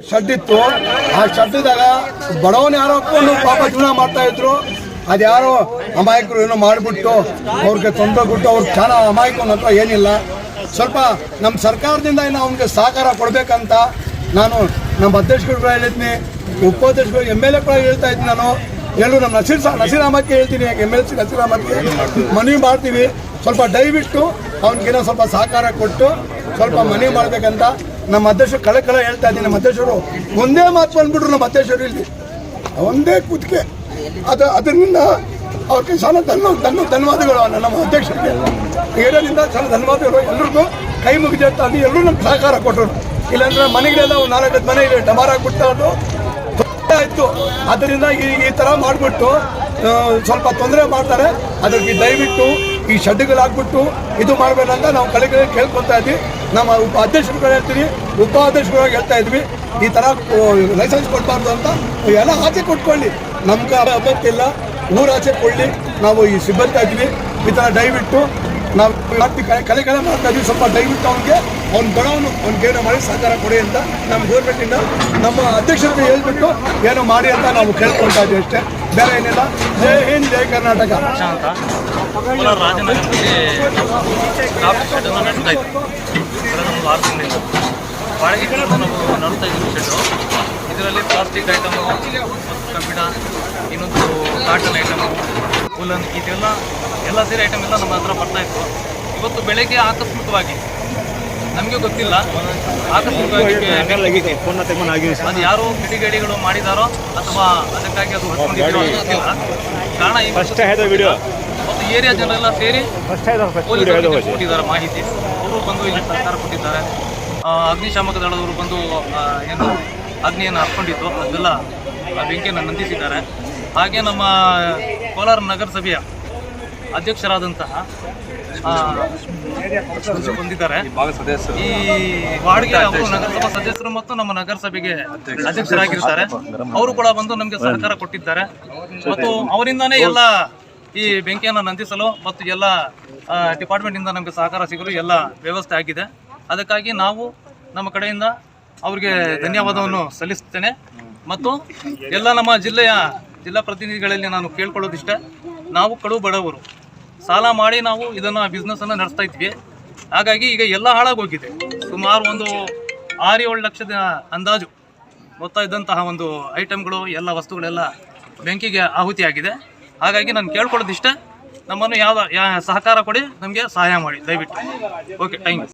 Shed ಇತ್ತು. ಆ ಶೆಡ್ದಾಗ ಬಡವನ ಯಾರೋ ಹಾಕೊಂಡು ಪಾಪ ಜೀವನ ಮಾಡ್ತಾ ಇದ್ರು. ಅದ್ಯಾರೋ ಅಮಾಯಕರು ಏನೋ ಮಾಡಿಬಿಟ್ಟು ಅವ್ರಿಗೆ ತೊಂದರೆ ಕೊಟ್ಟು ಅವ್ರಿಗೆ ಚೆನ್ನಾಗಿ ಅಮಾಯಕನ ಹತ್ರ ಏನಿಲ್ಲ. ಸ್ವಲ್ಪ ನಮ್ಮ ಸರ್ಕಾರದಿಂದ ಏನು ಅವ್ನಿಗೆ ಸಹಕಾರ ಕೊಡಬೇಕಂತ ನಾನು ನಮ್ಮ ಅಧ್ಯಕ್ಷಗಳು ಕೂಡ ಹೇಳಿದ್ನಿ ಉಪಾಧ್ಯಕ್ಷರು ಎಂ ಎಲ್ ಎ ಕೂಡ ಹೇಳ್ತಾ ಇದ್ದೀನಿ ನಾನು. ಎಲ್ಲರೂ ನಮ್ಮ ನಸೀರ್ ಸಾ ನಸೀರ್ ಅಹಮದ್ಗೆ ಹೇಳ್ತೀನಿ ಎಂ ಎಲ್ ಸಿ ನಸೀರಾಮಕ್ಕೆ. ಮನವಿ ಮಾಡ್ತೀವಿ. ಸ್ವಲ್ಪ ದಯವಿಟ್ಟು ಅವ್ನಿಗೇನೋ ಸ್ವಲ್ಪ ಸಹಕಾರ ಕೊಟ್ಟು ಸ್ವಲ್ಪ ಮನವಿ ಮಾಡ್ಬೇಕಂತ ನಮ್ಮ ಅಧ್ಯಕ್ಷರು ಕಳೆ ಕಳೆ ಹೇಳ್ತಾ ಇದ್ದೀನಿ, ನಮ್ಮ ಅಧ್ಯಕ್ಷರು ಒಂದೇ ಮಾತು ಬಂದ್ಬಿಟ್ರು ನಮ್ಮ ಅಧ್ಯಕ್ಷರು ಇಲ್ಲಿ. ಒಂದೇ ಕೂತ್ಕೆ ಅದು, ಅದರಿಂದ ಅವ್ರಿಗೆ ಸಾಲ ಧನ್ಯ ಧನ್ಯ ಧನ್ಯವಾದಗಳು ನಮ್ಮ ಅಧ್ಯಕ್ಷರಿಗೆ. ಏರಿಯಾದಿಂದ ಸಣ್ಣ ಧನ್ಯವಾದಗಳು ಎಲ್ರಿಗೂ ಕೈ ಮುಗಿದಿರ್ತಾ ಅಲ್ಲಿ ಎಲ್ಲರೂ ನಮ್ಗೆ ಸಹಕಾರ ಕೊಟ್ಟರು. ಇಲ್ಲಾಂದ್ರೆ ಮನೆಗಳೆಲ್ಲ ಒಂದು ನಾಲ್ಕೈದು ಮನೆ ಡಮಾರ್ ಆಗ್ಬಿಟ್ಟು ಆಯಿತು. ಅದರಿಂದ ಈ ಈ ಥರ ಮಾಡಿಬಿಟ್ಟು ಸ್ವಲ್ಪ ತೊಂದರೆ ಮಾಡ್ತಾರೆ. ಅದಕ್ಕೆ ದಯವಿಟ್ಟು ಈ ಶೆಡ್ಗಳು ಹಾಕ್ಬಿಟ್ಟು ಇದು ಮಾಡಬೇಕಂತ ನಾವು ಕಳೆಗಳಿಗೆ ಕೇಳ್ಕೊತಾ ಇದ್ವಿ ನಮ್ಮ ಅಧ್ಯಕ್ಷರುಗಳು ಹೇಳ್ತೀವಿ ಉಪಾಧ್ಯಕ್ಷರುಗಳು ಹೇಳ್ತಾ ಇದ್ವಿ. ಈ ಥರ ಲೈಸೆನ್ಸ್ ಕೊಡಬಾರ್ದು ಅಂತ. ಎಲ್ಲ ಆಚೆ ಕೊಟ್ಕೊಳ್ಳಿ. ನಮ್ಗೆ ಅಗತ್ಯ ಊರಾಚೆ ಕೊಡಲಿ. ನಾವು ಈ ಸಿಬ್ಬಂದಿ ಇದ್ವಿ ಈ ಥರ ದಯವಿಟ್ಟು ನಾವು ಮಾಡ್ತೀವಿ ಕಲೆ ಕಲೆ ಕಲೆ ಮಾಡ್ತಾ ಇದ್ವಿ. ಸ್ವಲ್ಪ ದಯವಿಟ್ಟು ಅವ್ನಿಗೆ. ಅವ್ನು ಬಡವನು ಅವ್ನಿಗೆ ಏನೋ ಮಾಡಿ ಸಹಕಾರ ಕೊಡಿ ಅಂತ ನಮ್ಮ ಗೌರ್ಮೆಂಟಿಂದ ನಮ್ಮ ಅಧ್ಯಕ್ಷರಿಗೆ ಹೇಳ್ಬಿಟ್ಟು ಏನೋ ಮಾಡಿ ಅಂತ ನಾವು ಕೇಳ್ಕೊಳ್ತಾ ಇದ್ವಿ ಅಷ್ಟೇ. ಬೇರೆ ಏನಿಲ್ಲ. ಜೈ ಹಿಂದ್, ಜೈ ಕರ್ನಾಟಕ. ಇದ್ವಿ ಆರು ತಿಂಗಳಿಂದ ಬಾಡಿಗೆ ನಾವು ಶೆಡ್ಡು ಇದರಲ್ಲಿ ಪ್ಲಾಸ್ಟಿಕ್ ಐಟಮು ಮತ್ತು ಕಬ್ಬಿಣ, ಇನ್ನೊಂದು ಕಾಟನ್ ಐಟಮು ಕೂಲನ್ ಇದೆಲ್ಲ ಎಲ್ಲ ಸೇರಿ ಐಟಮ್ ಎಲ್ಲ ನಮ್ಮ ಹತ್ರ ಬರ್ತಾ ಇತ್ತು. ಇವತ್ತು ಬೆಳಗ್ಗೆ ಆಕಸ್ಮಿಕವಾಗಿ ನಮಗೆ ಗೊತ್ತಿಲ್ಲ. ಅದು ಯಾರು ಕಿಡಿಗೇಡಿಗಳು ಮಾಡಿದಾರೋ ಅಥವಾ ಅದಕ್ಕಾಗಿ ಅದು ಹೊತ್ಕೊಂಡಿದ್ದೀರೋ ಗೊತ್ತಿಲ್ಲ. ಕಾರಣ ಈ ಫಸ್ಟ್ ಆಯ್ತು ವಿಡಿಯೋ ಮತ್ತು ಏರಿಯಾ ಜನರೆಲ್ಲ ಸೇರಿ ಪೊಲೀಸರಿಗೆ ಕೊಟ್ಟಿದ್ದಾರೆ ಮಾಹಿತಿ. ಅವರು ಬಂದು ಇಲ್ಲಿ ಸರ್ಕಾರ ಕೊಟ್ಟಿದ್ದಾರೆ. ಅಗ್ನಿಶಾಮಕ ದಳದವರು ಬಂದು ಏನು ಅಗ್ನಿಯನ್ನು ಹರ್ಕೊಂಡಿದ್ದು. ಅದೆಲ್ಲ ಆ ಬೆಂಕಿಯನ್ನು ನಂದಿಸಿದ್ದಾರೆ. ಹಾಗೆ ನಮ್ಮ ಕೋಲಾರ ನಗರಸಭೆಯ ಅಧ್ಯಕ್ಷರಾದಂತಹ ಹೊಂದಿದ್ದಾರೆ ಈ ವಾರ್ಡ್ಗೆ ಅವರು ನಗರಸಭಾ ಸದಸ್ಯರು ಮತ್ತು ನಮ್ಮ ನಗರಸಭೆಗೆ ಅಧ್ಯಕ್ಷರಾಗಿರ್ತಾರೆ. ಅವರು ಕೂಡ ಬಂದು ನಮಗೆ ಸಹಕಾರ ಕೊಟ್ಟಿದ್ದಾರೆ. ಮತ್ತು ಅವರಿಂದಾನೇ ಎಲ್ಲ ಈ ಬೆಂಕಿಯನ್ನು ನಂದಿಸಲು ಮತ್ತು ಎಲ್ಲ ಡಿಪಾರ್ಟ್ಮೆಂಟ್ ಇಂದ ನಮಗೆ ಸಹಕಾರ ಸಿಗಲು ಎಲ್ಲ ವ್ಯವಸ್ಥೆ ಆಗಿದೆ. ಅದಕ್ಕಾಗಿ ನಾವು ನಮ್ಮ ಕಡೆಯಿಂದ ಅವರಿಗೆ ಧನ್ಯವಾದವನ್ನು ಸಲ್ಲಿಸುತ್ತೇನೆ ಮತ್ತು ಎಲ್ಲ ನಮ್ಮ ಜಿಲ್ಲೆಯ ಜಿಲ್ಲಾ ಪ್ರತಿನಿಧಿಗಳಲ್ಲಿ ನಾನು ಕೇಳ್ಕೊಳ್ಳೋದಿಷ್ಟೇ. ನಾವು ಕಡು ಬಡವರು. ಸಾಲ ಮಾಡಿ ನಾವು ಇದನ್ನು ಬಿಸ್ನೆಸ್ಸನ್ನು ನಡೆಸ್ತಾ ಇದ್ವಿ. ಹಾಗಾಗಿ ಈಗ ಎಲ್ಲ ಹಾಳಾಗೋಗಿದೆ. ಸುಮಾರು ಒಂದು ಆರು ಏಳು ಲಕ್ಷದ ಅಂದಾಜು ಗೊತ್ತಾ ಇದ್ದಂತಹ ಒಂದು ಐಟಮ್ಗಳು ಎಲ್ಲ ವಸ್ತುಗಳೆಲ್ಲ ಬೆಂಕಿಗೆ ಆಹುತಿಯಾಗಿದೆ. ಹಾಗಾಗಿ ನಾನು ಕೇಳ್ಕೊಳ್ಳೋದಿಷ್ಟೇ. ನಮ್ಮನ್ನು ಯಾವ ಸಹಕಾರ ಕೊಡಿ, ನಮಗೆ ಸಹಾಯ ಮಾಡಿ. ದಯವಿಟ್ಟು. Okay thank you